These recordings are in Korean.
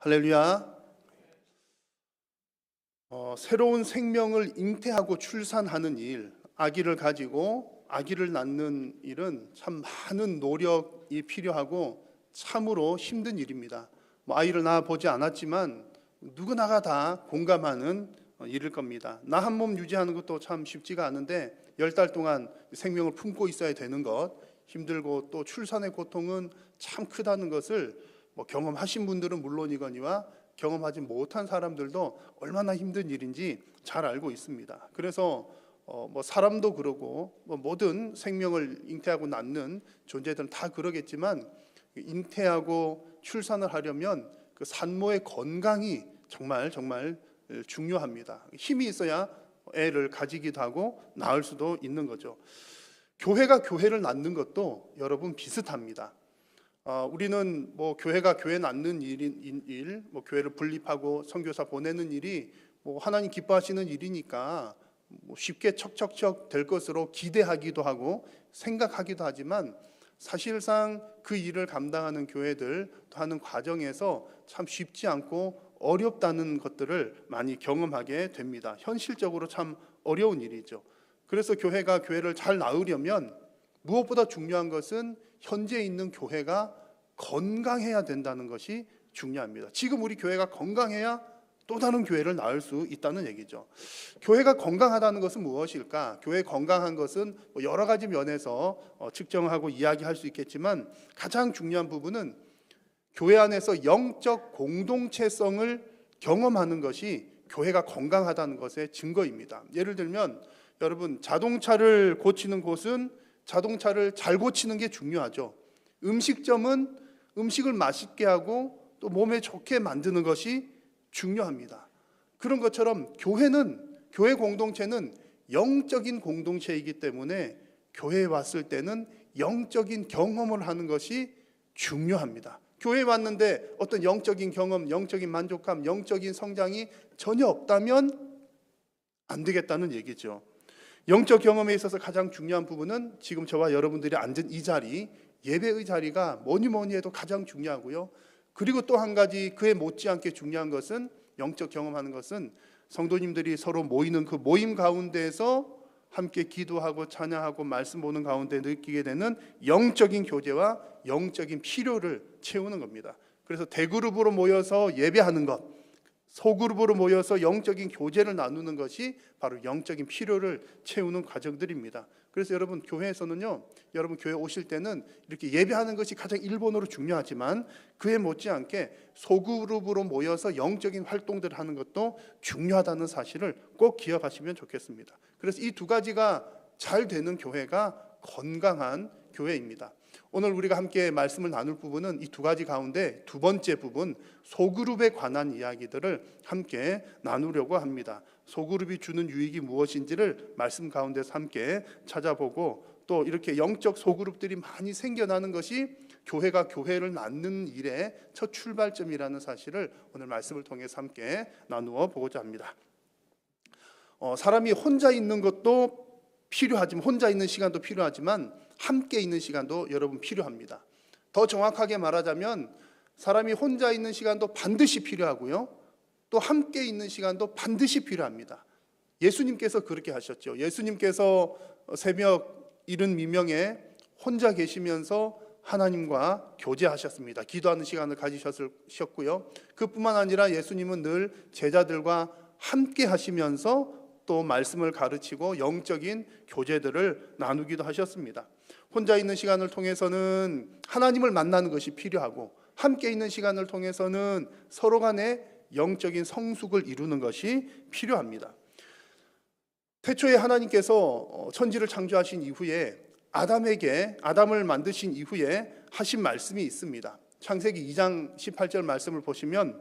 할렐루야. 어, 새로운 생명을 잉태하고 출산하는 일, 아기를 가지고 아기를 낳는 일은 참 많은 노력이 필요하고 참으로 힘든 일입니다. 뭐 아이를 낳아 보지 않았지만 누구나가 다 공감하는 어, 일일 겁니다. 나 한 몸 유지하는 것도 참 쉽지가 않은데 열 달 동안 생명을 품고 있어야 되는 것 힘들고 또 출산의 고통은 참 크다는 것을 뭐 경험하신 분들은 물론이거니와 경험하지 못한 사람들도 얼마나 힘든 일인지 잘 알고 있습니다. 그래서 어, 뭐 사람도 그러고 뭐 모든 생명을 잉태하고 낳는 존재들은 다 그러겠지만 잉태하고 출산을 하려면 그 산모의 건강이 정말 정말 중요합니다. 힘이 있어야 애를 가지기도 하고 낳을 수도 있는 거죠. 교회가 교회를 낳는 것도 여러분 비슷합니다. 어, 우리는 뭐 교회가 교회 낳는 일인 일, 뭐 교회를 분립하고 선교사 보내는 일이 뭐 하나님 기뻐하시는 일이니까 뭐 쉽게 척척척 될 것으로 기대하기도 하고 생각하기도 하지만 사실상 그 일을 감당하는 교회들 또 하는 과정에서 참 쉽지 않고 어렵다는 것들을 많이 경험하게 됩니다. 현실적으로 참 어려운 일이죠. 그래서 교회가 교회를 잘 나으려면 무엇보다 중요한 것은 현재 있는 교회가 건강해야 된다는 것이 중요합니다. 지금 우리 교회가 건강해야 또 다른 교회를 낳을 수 있다는 얘기죠. 교회가 건강하다는 것은 무엇일까? 교회 건강한 것은 뭐 여러 가지 면에서 어, 측정하고 이야기할 수 있겠지만 가장 중요한 부분은 교회 안에서 영적 공동체성을 경험하는 것이 교회가 건강하다는 것의 증거입니다. 예를 들면 여러분 자동차를 고치는 곳은 자동차를 잘 고치는 게 중요하죠. 음식점은 음식을 맛있게 하고 또 몸에 좋게 만드는 것이 중요합니다. 그런 것처럼 교회는 교회 공동체는 영적인 공동체이기 때문에 교회에 왔을 때는 영적인 경험을 하는 것이 중요합니다. 교회에 왔는데 어떤 영적인 경험, 영적인 만족감, 영적인 성장이 전혀 없다면 안 되겠다는 얘기죠. 영적 경험에 있어서 가장 중요한 부분은 지금 저와 여러분들이 앉은 이 자리, 예배의 자리가 뭐니 뭐니 해도 가장 중요하고요. 그리고 또 한 가지 그에 못지않게 중요한 것은 영적 경험하는 것은 성도님들이 서로 모이는 그 모임 가운데에서 함께 기도하고 찬양하고 말씀 보는 가운데 느끼게 되는 영적인 교제와 영적인 필요를 채우는 겁니다. 그래서 대그룹으로 모여서 예배하는 것, 소그룹으로 모여서 영적인 교제를 나누는 것이 바로 영적인 필요를 채우는 과정들입니다. 그래서 여러분 교회에서는요, 여러분 교회 오실 때는 이렇게 예배하는 것이 가장 일본어로 중요하지만 그에 못지않게 소그룹으로 모여서 영적인 활동들을 하는 것도 중요하다는 사실을 꼭 기억하시면 좋겠습니다. 그래서 이 두 가지가 잘 되는 교회가 건강한 교회입니다. 오늘 우리가 함께 말씀을 나눌 부분은 이 두 가지 가운데 두 번째 부분 소그룹에 관한 이야기들을 함께 나누려고 합니다. 소그룹이 주는 유익이 무엇인지를 말씀 가운데서 함께 찾아보고 또 이렇게 영적 소그룹들이 많이 생겨나는 것이 교회가 교회를 낳는 일의 첫 출발점이라는 사실을 오늘 말씀을 통해서 함께 나누어 보고자 합니다. 어, 사람이 혼자 있는 것도 필요하지만 혼자 있는 시간도 필요하지만 함께 있는 시간도 여러분 필요합니다. 더 정확하게 말하자면 사람이 혼자 있는 시간도 반드시 필요하고요. 또 함께 있는 시간도 반드시 필요합니다. 예수님께서 그렇게 하셨죠. 예수님께서 새벽 이른 미명에 혼자 계시면서 하나님과 교제하셨습니다. 기도하는 시간을 가지셨고요. 그뿐만 아니라 예수님은 늘 제자들과 함께 하시면서 또 말씀을 가르치고 영적인 교제들을 나누기도 하셨습니다. 혼자 있는 시간을 통해서는 하나님을 만나는 것이 필요하고 함께 있는 시간을 통해서는 서로 간의 영적인 성숙을 이루는 것이 필요합니다. 태초에 하나님께서 천지를 창조하신 이후에 아담에게 아담을 만드신 이후에 하신 말씀이 있습니다. 창세기 2장 18절 말씀을 보시면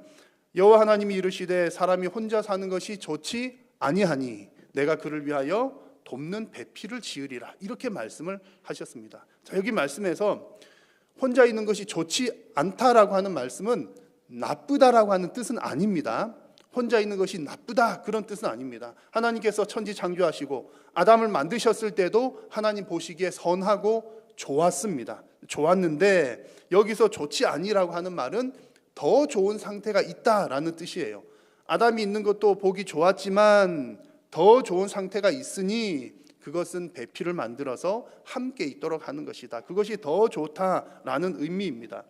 여호와 하나님이 이르시되 사람이 혼자 사는 것이 좋지 아니하니 내가 그를 위하여 돕는 배필을 지으리라 이렇게 말씀을 하셨습니다. 자, 여기 말씀에서 혼자 있는 것이 좋지 않다라고 하는 말씀은 나쁘다라고 하는 뜻은 아닙니다. 혼자 있는 것이 나쁘다 그런 뜻은 아닙니다. 하나님께서 천지 창조하시고 아담을 만드셨을 때도 하나님 보시기에 선하고 좋았습니다. 좋았는데 여기서 좋지 아니라고 하는 말은 더 좋은 상태가 있다라는 뜻이에요. 아담이 있는 것도 보기 좋았지만 더 좋은 상태가 있으니 그것은 배필을 만들어서 함께 있도록 하는 것이다. 그것이 더 좋다라는 의미입니다.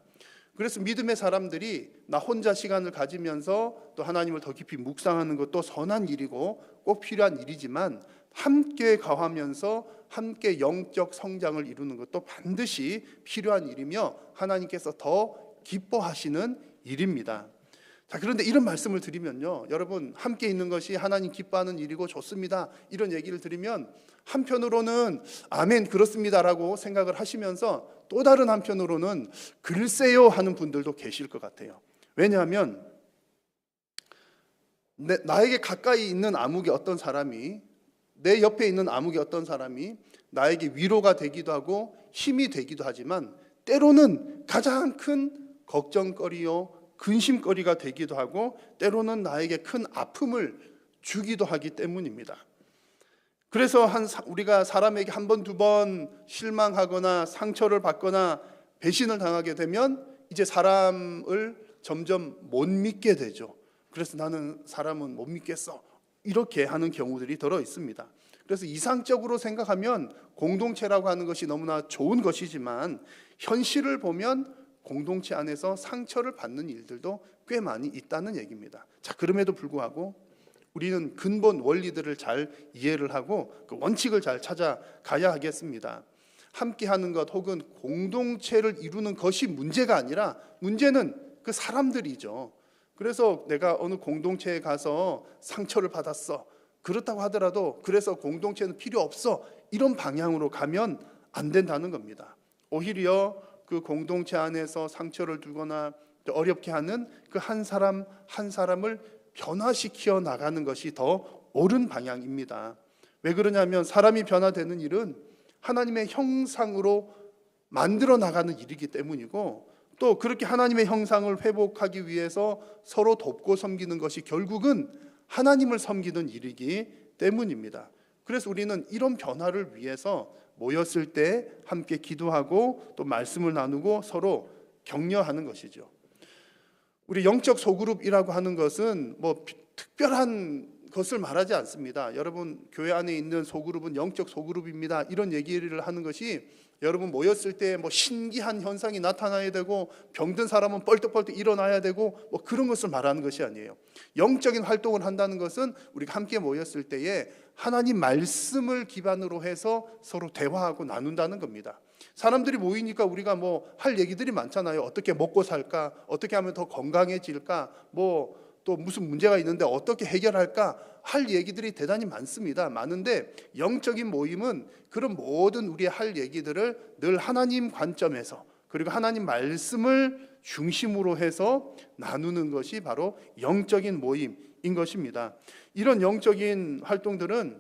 그래서 믿음의 사람들이 나 혼자 시간을 가지면서 또 하나님을 더 깊이 묵상하는 것도 선한 일이고 꼭 필요한 일이지만 함께 가하면서 함께 영적 성장을 이루는 것도 반드시 필요한 일이며 하나님께서 더 기뻐하시는 일입니다. 자, 그런데 이런 말씀을 드리면요. 여러분, 함께 있는 것이 하나님 기뻐하는 일이고 좋습니다. 이런 얘기를 드리면 한편으로는 아멘, 그렇습니다라고 생각을 하시면서 또 다른 한편으로는 글쎄요 하는 분들도 계실 것 같아요. 왜냐하면 내, 나에게 가까이 있는 암흑의 어떤 사람이 내 옆에 있는 암흑의 어떤 사람이 나에게 위로가 되기도 하고 힘이 되기도 하지만 때로는 가장 큰 걱정거리요 근심거리가 되기도 하고 때로는 나에게 큰 아픔을 주기도 하기 때문입니다. 그래서 한 사- 우리가 사람에게 한 번 두 번 실망하거나 상처를 받거나 배신을 당하게 되면 이제 사람을 점점 못 믿게 되죠. 그래서 나는 사람은 못 믿겠어. 이렇게 하는 경우들이 들어 있습니다. 그래서 이상적으로 생각하면 공동체라고 하는 것이 너무나 좋은 것이지만 현실을 보면 공동체 안에서 상처를 받는 일들도 꽤 많이 있다는 얘기입니다. 자, 그럼에도 불구하고 우리는 근본 원리들을 잘 이해를 하고 그 원칙을 잘 찾아가야 하겠습니다. 함께 하는 것 혹은 공동체를 이루는 것이 문제가 아니라 문제는 그 사람들이죠. 그래서 내가 어느 공동체에 가서 상처를 받았어. 그렇다고 하더라도 그래서 공동체는 필요 없어. 이런 방향으로 가면 안 된다는 겁니다. 오히려 그 공동체 안에서 상처를 두거나 또 어렵게 하는 그 한 사람 한 사람을 변화시켜 나가는 것이 더 옳은 방향입니다. 왜 그러냐면 사람이 변화되는 일은 하나님의 형상으로 만들어 나가는 일이기 때문이고 또 그렇게 하나님의 형상을 회복하기 위해서 서로 돕고 섬기는 것이 결국은 하나님을 섬기는 일이기 때문입니다. 그래서 우리는 이런 변화를 위해서 모였을 때 함께 기도하고 또 말씀을 나누고 서로 격려하는 것이죠. 우리 영적 소그룹이라고 하는 것은 뭐 비- 특별한 것을 말하지 않습니다. 여러분 교회 안에 있는 소그룹은 영적 소그룹입니다. 이런 얘기를 하는 것이 여러분 모였을 때 뭐 신기한 현상이 나타나야 되고 병든 사람은 뻘떡뻘떡 일어나야 되고 뭐 그런 것을 말하는 것이 아니에요. 영적인 활동을 한다는 것은 우리가 함께 모였을 때에 하나님 말씀을 기반으로 해서 서로 대화하고 나눈다는 겁니다. 사람들이 모이니까 우리가 뭐 할 얘기들이 많잖아요. 어떻게 먹고 살까? 어떻게 하면 더 건강해질까? 뭐 또 무슨 문제가 있는데 어떻게 해결할까? 할 얘기들이 대단히 많습니다. 많은데 영적인 모임은 그런 모든 우리의 할 얘기들을 늘 하나님 관점에서 그리고 하나님 말씀을 중심으로 해서 나누는 것이 바로 영적인 모임인 것입니다. 이런 영적인 활동들은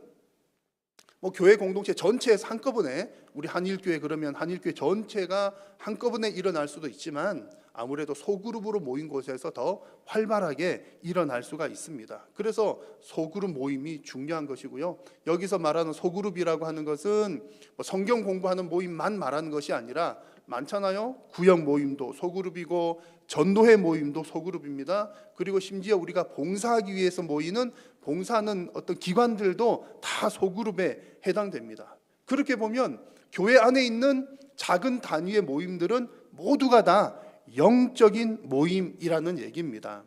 뭐 교회 공동체 전체에서 한꺼번에 우리 한일교회 그러면 한일교회 전체가 한꺼번에 일어날 수도 있지만 아무래도 소그룹으로 모인 곳에서 더 활발하게 일어날 수가 있습니다. 그래서 소그룹 모임이 중요한 것이고요. 여기서 말하는 소그룹이라고 하는 것은 뭐 성경 공부하는 모임만 말하는 것이 아니라 많잖아요. 구역 모임도 소그룹이고 전도회 모임도 소그룹입니다. 그리고 심지어 우리가 봉사하기 위해서 모이는 봉사하는 어떤 기관들도 다 소그룹에 해당됩니다. 그렇게 보면 교회 안에 있는 작은 단위의 모임들은 모두가 다 영적인 모임이라는 얘기입니다.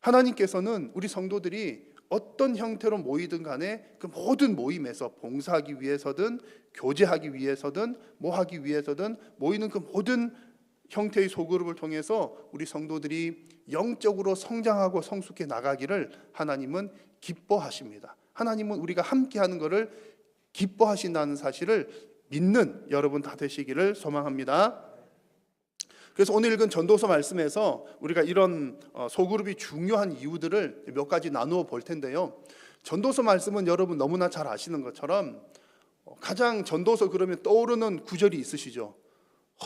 하나님께서는 우리 성도들이 어떤 형태로 모이든 간에 그 모든 모임에서 봉사하기 위해서든 교제하기 위해서든 뭐 하기 위해서든 모이는 그 모든 형태의 소그룹을 통해서 우리 성도들이 영적으로 성장하고 성숙해 나가기를 하나님은 기뻐하십니다. 하나님은 우리가 함께 하는 것을 기뻐하신다는 사실을 믿는 여러분 다 되시기를 소망합니다. 그래서 오늘 읽은 전도서 말씀에서 우리가 이런 어, 소그룹이 중요한 이유들을 몇 가지 나누어 볼 텐데요. 전도서 말씀은 여러분 너무나 잘 아시는 것처럼 어, 가장 전도서 그러면 떠오르는 구절이 있으시죠.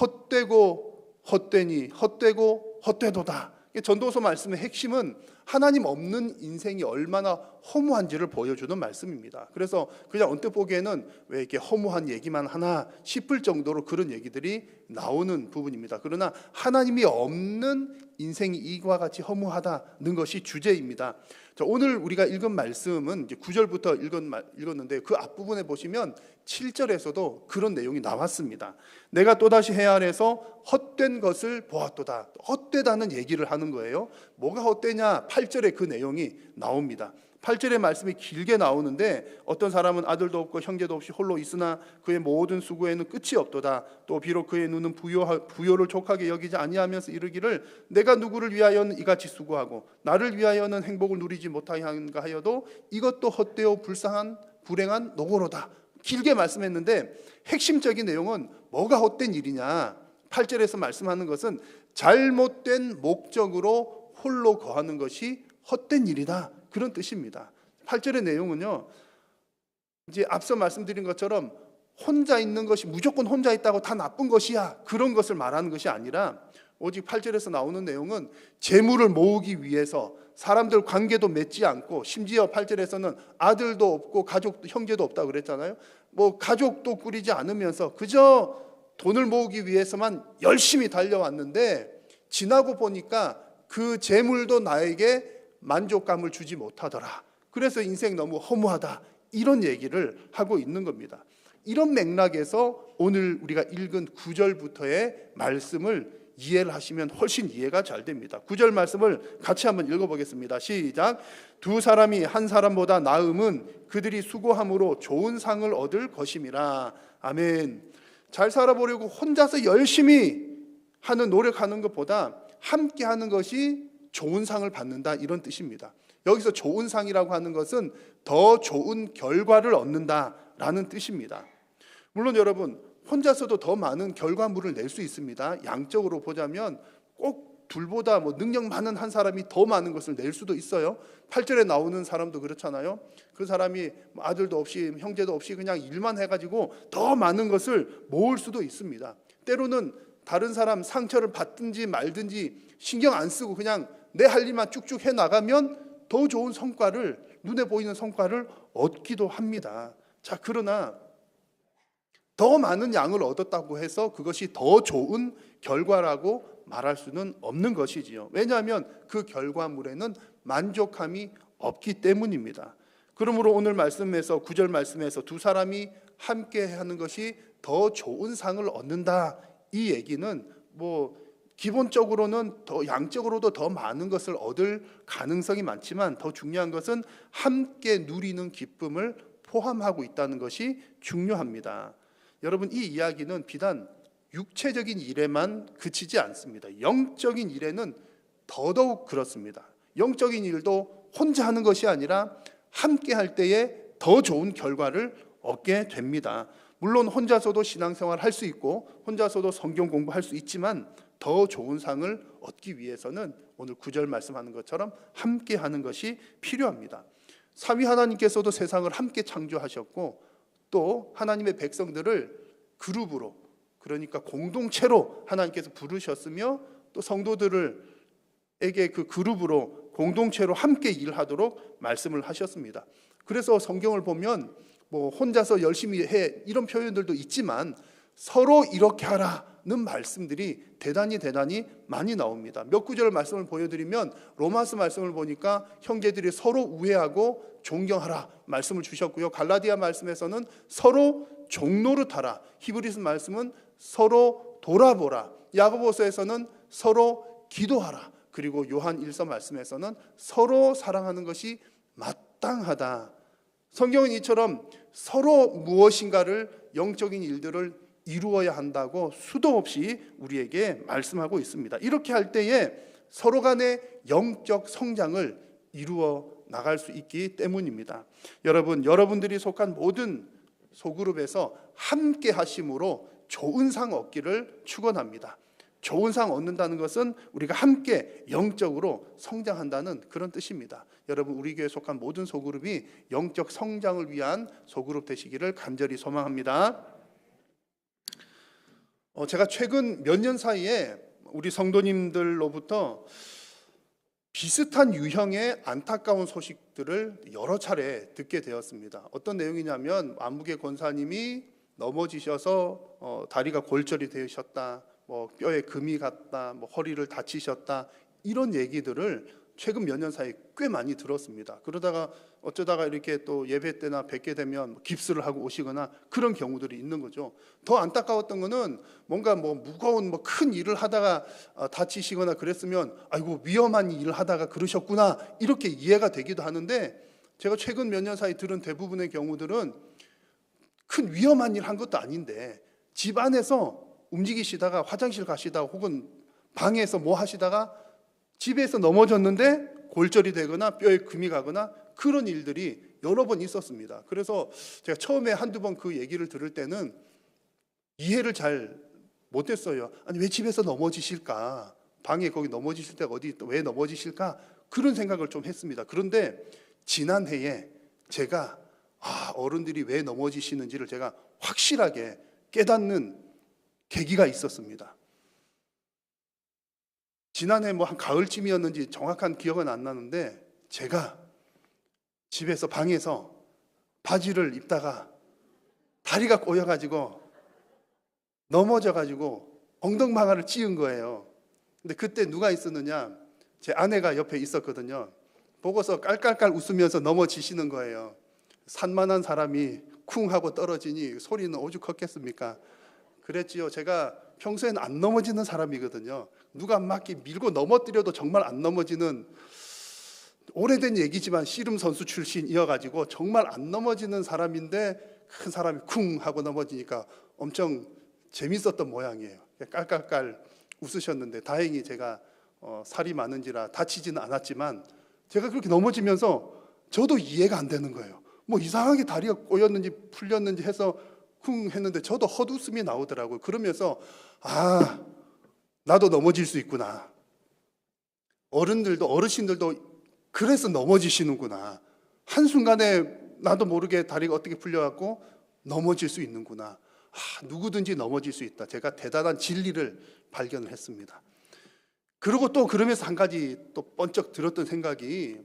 헛되고 헛되니 헛되고 헛되도다. 전도서 말씀의 핵심은 하나님 없는 인생이 얼마나 허무한지를 보여주는 말씀입니다. 그래서 그냥 언뜻 보기에는 왜 이렇게 허무한 얘기만 하나 싶을 정도로 그런 얘기들이 나오는 부분입니다. 그러나 하나님이 없는 인생이 이와 같이 허무하다는 것이 주제입니다. 자, 오늘 우리가 읽은 말씀은 이제 9절부터 읽은 말- 읽었는데 그 앞부분에 보시면 7절에서도 그런 내용이 나왔습니다. 내가 또다시 해 아래서 헛된 것을 보았도다. 헛되다는 얘기를 하는 거예요. 뭐가 헛되냐? 8절에 그 내용이 나옵니다. 8절의 말씀이 길게 나오는데 어떤 사람은 아들도 없고 형제도 없이 홀로 있으나 그의 모든 수고에는 끝이 없도다. 또 비록 그의 눈은 부요 부요를 족하게 여기지 아니하면서 이르기를 내가 누구를 위하여는 이같이 수고하고 나를 위하여는 행복을 누리지 못하는가 하여도 이것도 헛되어 불쌍한 불행한 노고로다. 길게 말씀했는데 핵심적인 내용은 뭐가 헛된 일이냐? 8절에서 말씀하는 것은 잘못된 목적으로 홀로 거하는 것이 헛된 일이다. 그런 뜻입니다. 8절의 내용은요. 이제 앞서 말씀드린 것처럼 혼자 있는 것이 무조건 혼자 있다고 다 나쁜 것이야. 그런 것을 말하는 것이 아니라 오직 8절에서 나오는 내용은 재물을 모으기 위해서 사람들 관계도 맺지 않고 심지어 8절에서는 아들도 없고 가족 형제도 없다고 그랬잖아요. 뭐 가족도 꾸리지 않으면서 그저 돈을 모으기 위해서만 열심히 달려왔는데 지나고 보니까 그 재물도 나에게 만족감을 주지 못하더라. 그래서 인생 너무 허무하다. 이런 얘기를 하고 있는 겁니다. 이런 맥락에서 오늘 우리가 읽은 9절부터의 말씀을 이해를 하시면 훨씬 이해가 잘 됩니다. 9절 말씀을 같이 한번 읽어보겠습니다. 시작. 두 사람이 한 사람보다 나음은 그들이 수고함으로 좋은 상을 얻을 것임이라. 아멘. 잘 살아보려고 혼자서 열심히 하는 노력하는 것보다 함께 하는 것이 좋은 상을 받는다 이런 뜻입니다. 여기서 좋은 상이라고 하는 것은 더 좋은 결과를 얻는다라는 뜻입니다. 물론 여러분 혼자서도 더 많은 결과물을 낼 수 있습니다. 양적으로 보자면 꼭 둘보다 뭐 능력 많은 한 사람이 더 많은 것을 낼 수도 있어요. 8절에 나오는 사람도 그렇잖아요. 그 사람이 뭐 아들도 없이 형제도 없이 그냥 일만 해가지고 더 많은 것을 모을 수도 있습니다. 때로는 다른 사람 상처를 받든지 말든지 신경 안 쓰고 그냥 내 할 일만 쭉쭉 해 나가면 더 좋은 성과를 눈에 보이는 성과를 얻기도 합니다. 자, 그러나 더 많은 양을 얻었다고 해서 그것이 더 좋은 결과라고 말할 수는 없는 것이지요. 왜냐하면 그 결과물에는 만족함이 없기 때문입니다. 그러므로 오늘 말씀에서 구절 말씀에서 두 사람이 함께 하는 것이 더 좋은 상을 얻는다. 이 얘기는 뭐 기본적으로는 더 양적으로도 더 많은 것을 얻을 가능성이 많지만 더 중요한 것은 함께 누리는 기쁨을 포함하고 있다는 것이 중요합니다. 여러분 이 이야기는 비단 육체적인 일에만 그치지 않습니다. 영적인 일에는 더더욱 그렇습니다. 영적인 일도 혼자 하는 것이 아니라 함께 할 때에 더 좋은 결과를 얻게 됩니다. 물론 혼자서도 신앙생활 할 수 있고 혼자서도 성경 공부할 수 있지만 더 좋은 상을 얻기 위해서는 오늘 구절 말씀하는 것처럼 함께 하는 것이 필요합니다. 삼위 하나님께서도 세상을 함께 창조하셨고 또 하나님의 백성들을 그룹으로 그러니까 공동체로 하나님께서 부르셨으며 또 성도들에게 그 그룹으로 공동체로 함께 일하도록 말씀을 하셨습니다. 그래서 성경을 보면 뭐 혼자서 열심히 해 이런 표현들도 있지만 서로 이렇게 하라 는 말씀들이 대단히 대단히 많이 나옵니다. 몇 구절 말씀을 보여드리면 로마스 말씀을 보니까 형제들이 서로 우애하고 존경하라 말씀을 주셨고요. 갈라디아 말씀에서는 서로 종노릇하라. 히브리스 말씀은 서로 돌아보라. 야고보서에서는 서로 기도하라. 그리고 요한 일서 말씀에서는 서로 사랑하는 것이 마땅하다. 성경은 이처럼 서로 무엇인가를 영적인 일들을 이루어야 한다고 수도 없이 우리에게 말씀하고 있습니다. 이렇게 할 때에 서로 간의 영적 성장을 이루어 나갈 수 있기 때문입니다. 여러분, 여러분들이 속한 모든 소그룹에서 함께 하심으로 좋은 상 얻기를 축원합니다. 좋은 상 얻는다는 것은 우리가 함께 영적으로 성장한다는 그런 뜻입니다. 여러분 우리 교회 속한 모든 소그룹이 영적 성장을 위한 소그룹 되시기를 간절히 소망합니다. 어, 제가 최근 몇 년 사이에 우리 성도님들로부터 비슷한 유형의 안타까운 소식들을 여러 차례 듣게 되었습니다. 어떤 내용이냐면 안무개 권사님이 넘어지셔서 어, 다리가 골절이 되셨다, 뭐 뼈에 금이 갔다, 뭐 허리를 다치셨다 이런 얘기들을 최근 몇 년 사이 꽤 많이 들었습니다. 그러다가 어쩌다가 이렇게 또 예배 때나 뵙게 되면 뭐 깁스를 하고 오시거나 그런 경우들이 있는 거죠. 더 안타까웠던 거는 뭔가 뭐 무거운 뭐 큰 일을 하다가 어, 다치시거나 그랬으면 아이고 위험한 일을 하다가 그러셨구나 이렇게 이해가 되기도 하는데 제가 최근 몇 년 사이 들은 대부분의 경우들은 큰 위험한 일 한 것도 아닌데 집 안에서 움직이시다가 화장실 가시다가 혹은 방에서 뭐 하시다가 집에서 넘어졌는데 골절이 되거나 뼈에 금이 가거나 그런 일들이 여러 번 있었습니다. 그래서 제가 처음에 한두 번 그 얘기를 들을 때는 이해를 잘 못했어요. 아니 왜 집에서 넘어지실까? 방에 거기 넘어지실 때가 어디 있- 왜 넘어지실까? 그런 생각을 좀 했습니다. 그런데 지난해에 제가 아, 어른들이 왜 넘어지시는지를 제가 확실하게 깨닫는 계기가 있었습니다. 지난해 뭐 한 가을쯤이었는지 정확한 기억은 안 나는데 제가 집에서 방에서 바지를 입다가 다리가 꼬여가지고 넘어져가지고 엉덩방아를 찧은 거예요. 근데 그때 누가 있었느냐? 제 아내가 옆에 있었거든요. 보고서 깔깔깔 웃으면서 넘어지시는 거예요. 산만한 사람이 쿵 하고 떨어지니 소리는 오죽 컸겠습니까? 그랬지요. 제가 평소에는 안 넘어지는 사람이거든요. 누가 막 밀고 넘어뜨려도 정말 안 넘어지는 오래된 얘기지만 씨름 선수 출신이어가지고 정말 안 넘어지는 사람인데 큰 사람이 쿵 하고 넘어지니까 엄청 재밌었던 모양이에요. 깔깔깔 웃으셨는데 다행히 제가 어, 살이 많은지라 다치지는 않았지만 제가 그렇게 넘어지면서 저도 이해가 안 되는 거예요. 뭐 이상하게 다리가 꼬였는지 풀렸는지 해서 쿵 했는데 저도 헛웃음이 나오더라고요. 그러면서 아 나도 넘어질 수 있구나. 어른들도 어르신들도 그래서 넘어지시는구나. 한순간에 나도 모르게 다리가 어떻게 풀려갖고 넘어질 수 있는구나. 아, 누구든지 넘어질 수 있다. 제가 대단한 진리를 발견을 했습니다. 그리고 또 그러면서 한 가지 또 번쩍 들었던 생각이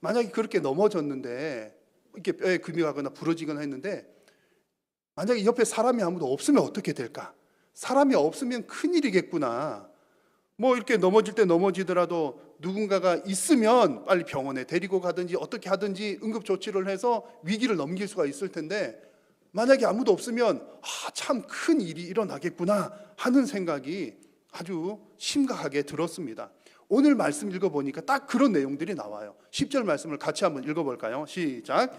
만약에 그렇게 넘어졌는데 이렇게 뼈에 금이 가거나 부러지거나 했는데 만약에 옆에 사람이 아무도 없으면 어떻게 될까? 사람이 없으면 큰일이겠구나. 뭐 이렇게 넘어질 때 넘어지더라도 누군가가 있으면 빨리 병원에 데리고 가든지 어떻게 하든지 응급 조치를 해서 위기를 넘길 수가 있을 텐데 만약에 아무도 없으면 아, 참 큰 일이 일어나겠구나 하는 생각이 아주 심각하게 들었습니다. 오늘 말씀 읽어보니까 딱 그런 내용들이 나와요. 10절 말씀을 같이 한번 읽어볼까요? 시작.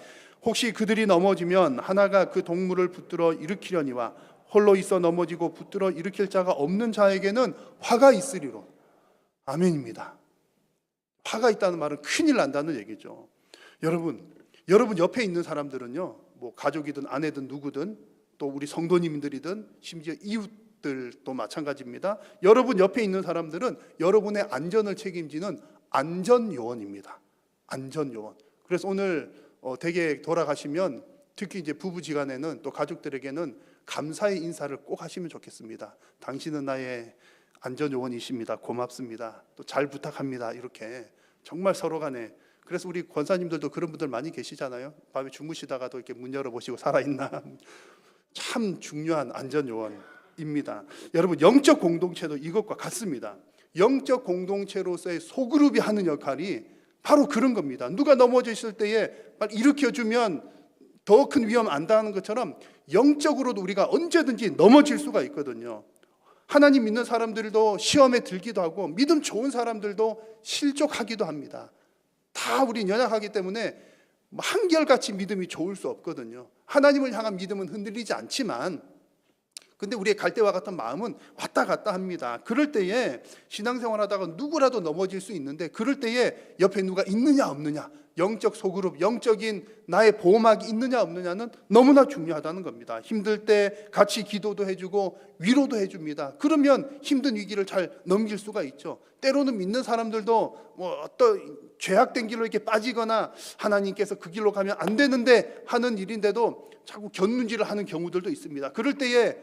혹시 그들이 넘어지면 하나가 그 동물을 붙들어 일으키려니와 홀로 있어 넘어지고 붙들어 일으킬 자가 없는 자에게는 화가 있으리로. 아멘입니다. 화가 있다는 말은 큰일 난다는 얘기죠. 여러분, 여러분 옆에 있는 사람들은요, 뭐 가족이든 아내든 누구든 또 우리 성도님들이든 심지어 이웃들도 마찬가지입니다. 여러분 옆에 있는 사람들은 여러분의 안전을 책임지는 안전 요원입니다. 안전 요원. 그래서 오늘 어, 댁에 돌아가시면 특히 이제 부부지간에는 또 가족들에게는 감사의 인사를 꼭 하시면 좋겠습니다. 당신은 나의 안전 요원이십니다. 고맙습니다. 또 잘 부탁합니다. 이렇게 정말 서로 간에 그래서 우리 권사님들도 그런 분들 많이 계시잖아요. 밤에 주무시다가도 이렇게 문 열어보시고 살아있나. 참 중요한 안전 요원입니다. 여러분 영적 공동체도 이것과 같습니다. 영적 공동체로서의 소그룹이 하는 역할이 바로 그런 겁니다. 누가 넘어졌을 때에 빨리 일으켜주면 더 큰 위험 안 당하는 것처럼 영적으로도 우리가 언제든지 넘어질 수가 있거든요. 하나님 믿는 사람들도 시험에 들기도 하고 믿음 좋은 사람들도 실족하기도 합니다. 다 우리 연약하기 때문에 뭐 한결같이 믿음이 좋을 수 없거든요. 하나님을 향한 믿음은 흔들리지 않지만 근데 우리의 갈대와 같은 마음은 왔다 갔다 합니다. 그럴 때에 신앙생활 하다가 누구라도 넘어질 수 있는데 그럴 때에 옆에 누가 있느냐 없느냐 영적 소그룹, 영적인 나의 보호막이 있느냐 없느냐는 너무나 중요하다는 겁니다. 힘들 때 같이 기도도 해주고 위로도 해줍니다. 그러면 힘든 위기를 잘 넘길 수가 있죠. 때로는 믿는 사람들도 뭐 어떤 죄악된 길로 이렇게 빠지거나 하나님께서 그 길로 가면 안 되는데 하는 일인데도 자꾸 견눈질을 하는 경우들도 있습니다. 그럴 때에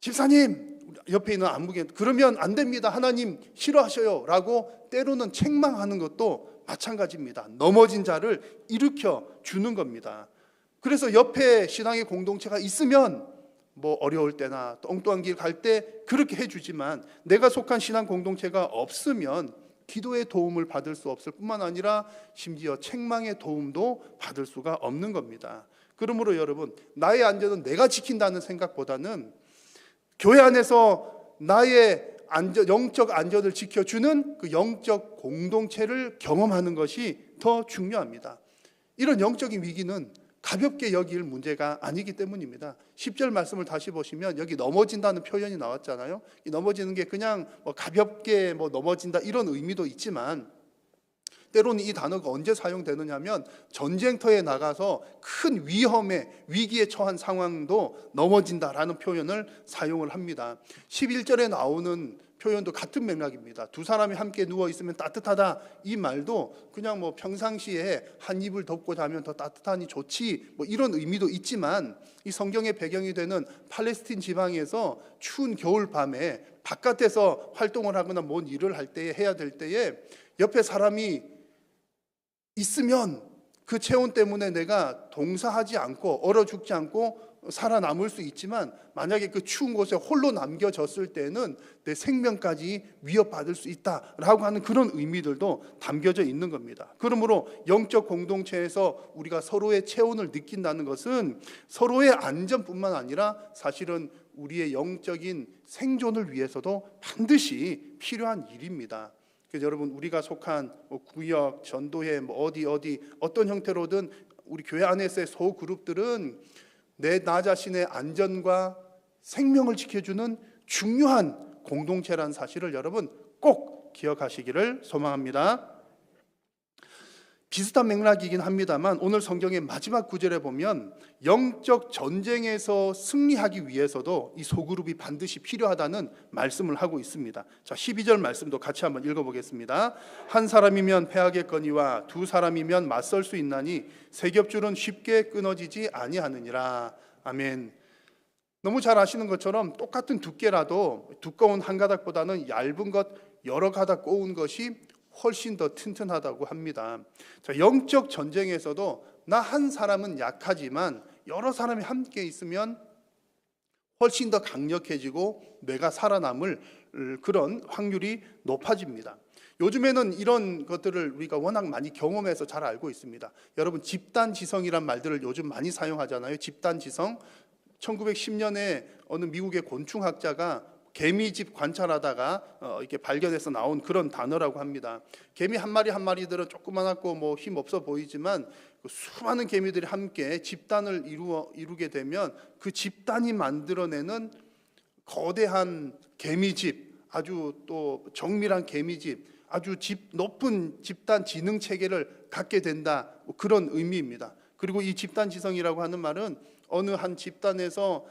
집사님 옆에 있는 안무게 그러면 안 됩니다. 하나님 싫어하셔요라고 때로는 책망하는 것도 마찬가지입니다. 넘어진 자를 일으켜 주는 겁니다. 그래서 옆에 신앙의 공동체가 있으면 뭐 어려울 때나 또 엉뚱한 길 갈 때 그렇게 해주지만 내가 속한 신앙 공동체가 없으면 기도의 도움을 받을 수 없을 뿐만 아니라 심지어 책망의 도움도 받을 수가 없는 겁니다. 그러므로 여러분, 나의 안전은 내가 지킨다는 생각보다는 교회 안에서 나의 안전, 영적 안전을 지켜주는 그 영적 공동체를 경험하는 것이 더 중요합니다. 이런 영적인 위기는 가볍게 여길 문제가 아니기 때문입니다. 10절 말씀을 다시 보시면 여기 넘어진다는 표현이 나왔잖아요. 이 넘어지는 게 그냥 뭐 가볍게 뭐 넘어진다 이런 의미도 있지만 때로는 이 단어가 언제 사용되느냐면 전쟁터에 나가서 큰 위험에 위기에 처한 상황도 넘어진다라는 표현을 사용을 합니다. 11절에 나오는 표현도 같은 맥락입니다. 두 사람이 함께 누워 있으면 따뜻하다 이 말도 그냥 뭐 평상시에 한 이불 덮고 자면 더 따뜻하니 좋지 뭐 이런 의미도 있지만 이 성경의 배경이 되는 팔레스틴 지방에서 추운 겨울 밤에 바깥에서 활동을 하거나 뭔 일을 할 때에 해야 될 때에 옆에 사람이 있으면 그 체온 때문에 내가 동사하지 않고 얼어 죽지 않고 살아남을 수 있지만 만약에 그 추운 곳에 홀로 남겨졌을 때는 내 생명까지 위협받을 수 있다라고 하는 그런 의미들도 담겨져 있는 겁니다. 그러므로 영적 공동체에서 우리가 서로의 체온을 느낀다는 것은 서로의 안전뿐만 아니라 사실은 우리의 영적인 생존을 위해서도 반드시 필요한 일입니다. 그래서 여러분 우리가 속한 뭐 구역, 전도회, 뭐 어디 어디 어떤 형태로든 우리 교회 안에서의 소 그룹들은 내 나 자신의 안전과 생명을 지켜주는 중요한 공동체라는 사실을 여러분 꼭 기억하시기를 소망합니다. 비슷한 맥락이긴 합니다만 오늘 성경의 마지막 구절에 보면 영적 전쟁에서 승리하기 위해서도 이 소그룹이 반드시 필요하다는 말씀을 하고 있습니다. 자, 12절 말씀도 같이 한번 읽어 보겠습니다. 한 사람이면 패하겠거니와 두 사람이면 맞설 수 있나니 세 겹줄은 쉽게 끊어지지 아니하느니라. 아멘. 너무 잘 아시는 것처럼 똑같은 두께라도 두꺼운 한 가닥보다는 얇은 것 여러 가닥 꼬은 것이 훨씬 더 튼튼하다고 합니다. 자, 영적 전쟁에서도 나 한 사람은 약하지만 여러 사람이 함께 있으면 훨씬 더 강력해지고 내가 살아남을 그런 확률이 높아집니다. 요즘에는 이런 것들을 우리가 워낙 많이 경험해서 잘 알고 있습니다. 여러분 집단 지성이란 말들을 요즘 많이 사용하잖아요. 집단 지성. 1910년에 어느 미국의 곤충학자가 개미집 관찰하다가 어, 이렇게 발견해서 나온 그런 단어라고 합니다. 개미 한 마리 한 마리들은 조그만하고 뭐 힘 없어 보이지만 그 수많은 개미들이 함께 집단을 이루어 이루게 되면 그 집단이 만들어내는 거대한 개미집, 아주 또 정밀한 개미집, 아주 집 높은 집단 지능 체계를 갖게 된다 뭐 그런 의미입니다. 그리고 이 집단 지성이라고 하는 말은 어느 한 집단에서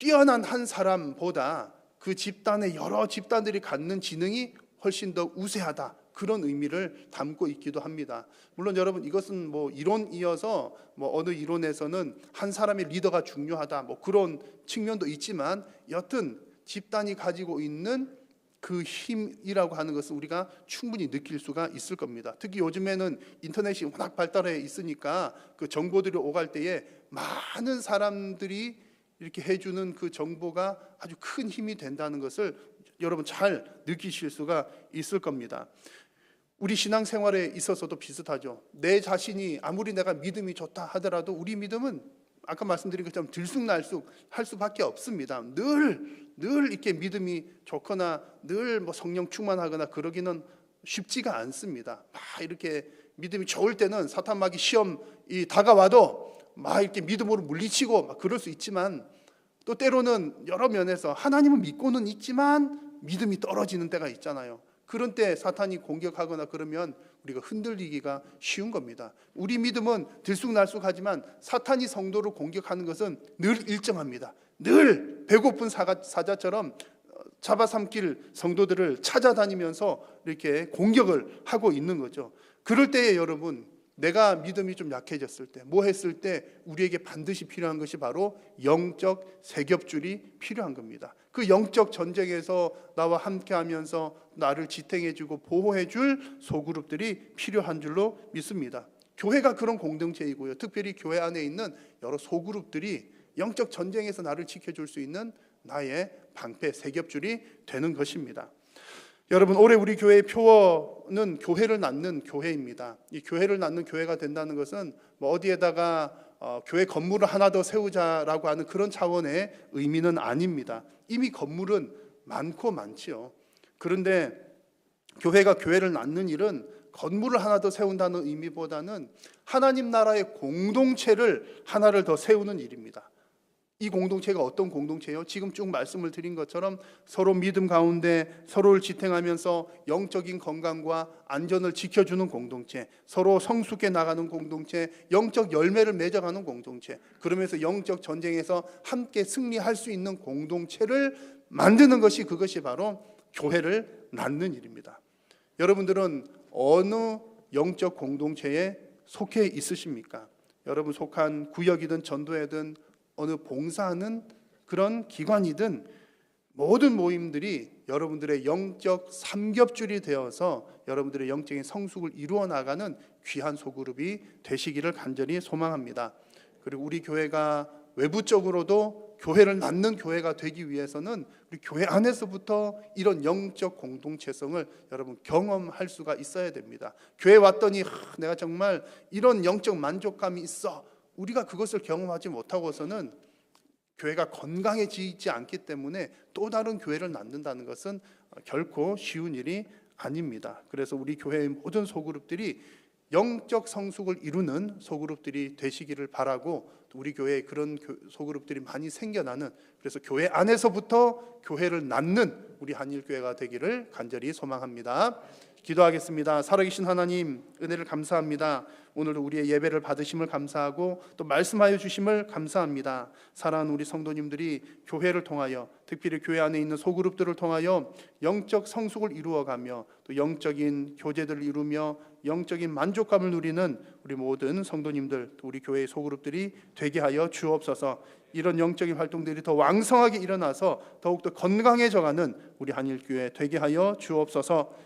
뛰어난 한 사람보다 그 집단의 여러 집단들이 갖는 지능이 훨씬 더 우세하다. 그런 의미를 담고 있기도 합니다. 물론 여러분 이것은 뭐 이론이어서 뭐 어느 이론에서는 한 사람의 리더가 중요하다. 뭐 그런 측면도 있지만 여튼 집단이 가지고 있는 그 힘이라고 하는 것은 우리가 충분히 느낄 수가 있을 겁니다. 특히 요즘에는 인터넷이 워낙 발달해 있으니까 그 정보들이 오갈 때에 많은 사람들이 이렇게 해주는 그 정보가 아주 큰 힘이 된다는 것을 여러분 잘 느끼실 수가 있을 겁니다. 우리 신앙생활에 있어서도 비슷하죠. 내 자신이 아무리 내가 믿음이 좋다 하더라도 우리 믿음은 아까 말씀드린 것처럼 들쑥날쑥 할 수밖에 없습니다. 늘, 늘 이렇게 믿음이 좋거나 늘 뭐 성령 충만하거나 그러기는 쉽지가 않습니다. 막 이렇게 믿음이 좋을 때는 사탄마귀 시험이 다가와도 막 이렇게 믿음으로 물리치고 막 그럴 수 있지만 또 때로는 여러 면에서 하나님은 믿고는 있지만 믿음이 떨어지는 때가 있잖아요. 그런 때 사탄이 공격하거나 그러면 우리가 흔들리기가 쉬운 겁니다. 우리 믿음은 들쑥날쑥하지만 사탄이 성도를 공격하는 것은 늘 일정합니다. 늘 배고픈 사가, 사자처럼 잡아삼킬 성도들을 찾아다니면서 이렇게 공격을 하고 있는 거죠. 그럴 때에 여러분 내가 믿음이 좀 약해졌을 때, 뭐 했을 때 우리에게 반드시 필요한 것이 바로 영적 세겹줄이 필요한 겁니다. 그 영적 전쟁에서 나와 함께 하면서 나를 지탱해 주고 보호해 줄 소그룹들이 필요한 줄로 믿습니다. 교회가 그런 공동체이고요. 특별히 교회 안에 있는 여러 소그룹들이 영적 전쟁에서 나를 지켜줄 수 있는 나의 방패 세겹줄이 되는 것입니다. 여러분 올해 우리 교회의 표어는 교회를 낳는 교회입니다. 이 교회를 낳는 교회가 된다는 것은 뭐 어디에다가 어, 교회 건물을 하나 더 세우자라고 하는 그런 차원의 의미는 아닙니다. 이미 건물은 많고 많지요. 그런데 교회가 교회를 낳는 일은 건물을 하나 더 세운다는 의미보다는 하나님 나라의 공동체를 하나를 더 세우는 일입니다. 이 공동체가 어떤 공동체예요? 지금 쭉 말씀을 드린 것처럼 서로 믿음 가운데 서로를 지탱하면서 영적인 건강과 안전을 지켜주는 공동체, 서로 성숙해 나가는 공동체, 영적 열매를 맺어가는 공동체, 그러면서 영적 전쟁에서 함께 승리할 수 있는 공동체를 만드는 것이 그것이 바로 교회를 낳는 일입니다. 여러분들은 어느 영적 공동체에 속해 있으십니까? 여러분 속한 구역이든 전도회든 어느 봉사하는 그런 기관이든 모든 모임들이 여러분들의 영적 삼겹줄이 되어서 여러분들의 영적인 성숙을 이루어 나가는 귀한 소그룹이 되시기를 간절히 소망합니다. 그리고 우리 교회가 외부적으로도 교회를 낳는 교회가 되기 위해서는 우리 교회 안에서부터 이런 영적 공동체성을 여러분 경험할 수가 있어야 됩니다. 교회 왔더니 하, 내가 정말 이런 영적 만족감이 있어. 우리가 그것을 경험하지 못하고서는 교회가 건강해지지 않기 때문에 또 다른 교회를 낳는다는 것은 결코 쉬운 일이 아닙니다. 그래서 우리 교회의 모든 소그룹들이 영적 성숙을 이루는 소그룹들이 되시기를 바라고 우리 교회에 그런 교- 소그룹들이 많이 생겨나는 그래서 교회 안에서부터 교회를 낳는 우리 한일교회가 되기를 간절히 소망합니다. 기도하겠습니다. 살아계신 하나님 은혜를 감사합니다. 오늘도 우리의 예배를 받으심을 감사하고 또 말씀하여 주심을 감사합니다. 사랑하는 우리 성도님들이 교회를 통하여 특별히 교회 안에 있는 소그룹들을 통하여 영적 성숙을 이루어가며 또 영적인 교제들을 이루며 영적인 만족감을 누리는 우리 모든 성도님들 또 우리 교회의 소그룹들이 되게 하여 주옵소서. 이런 영적인 활동들이 더 왕성하게 일어나서 더욱더 건강해져가는 우리 한일교회 되게 하여 주옵소서.